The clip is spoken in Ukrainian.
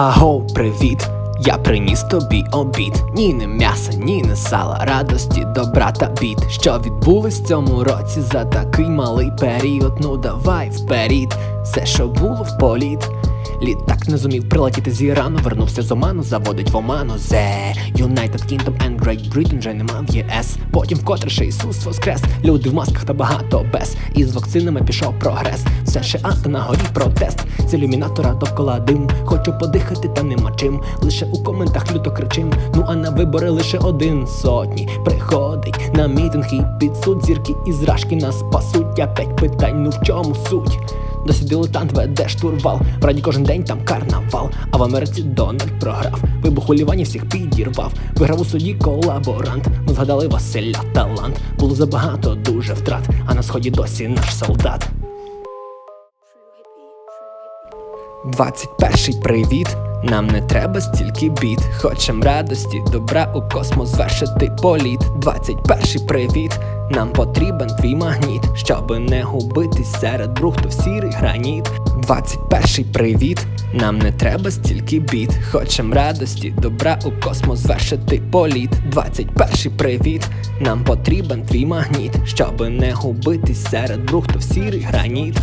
Аго, привіт! Я приніс тобі обід. Ні не м'яса, ні не сала, радості, добра та бід. Що відбулось в цьому році за такий малий період. Ну давай вперід, все, що було в політ. Літак не зумів прилетіти з Ірану, вернувся з Оману, заводить в Оману Зе United Kingdom and Great Britain вже нема в ЄС. Потім вкотре ще Ісус воскрес. Люди в масках та багато без. І з вакцинами пішов прогрес. Все ще та на горі протест. З ілюмінатора довкола дим. Хочу подихати, та нема чим. Лише у коментах люто кричим. Ну а на вибори лише один сотні. Приходить на мітинг і під суд зірки і зражки нас спасуть. Я п'ять питань, ну в чому суть? Досі дилетант веде штурвал. В раді кожен день там карнавал. А в Америці Дональд програв. Вибух у Лівані всіх підірвав. Виграв у суді колаборант. Ми згадали Василя талант. Було забагато дуже втрат. А на сході досі наш солдат. 21 привіт. Нам не треба стільки бід. Хочем радості, добра у космос звершити політ. 21 привіт. Нам потрібен твій магніт, щоби не губитись серед брухту в сірий граніт. 21 привіт. Нам не треба стільки бід. Хочем радості, добра у космос звершити політ. 21 привіт. Нам потрібен твій магніт, щоби не губитись серед брухту в сірий граніт.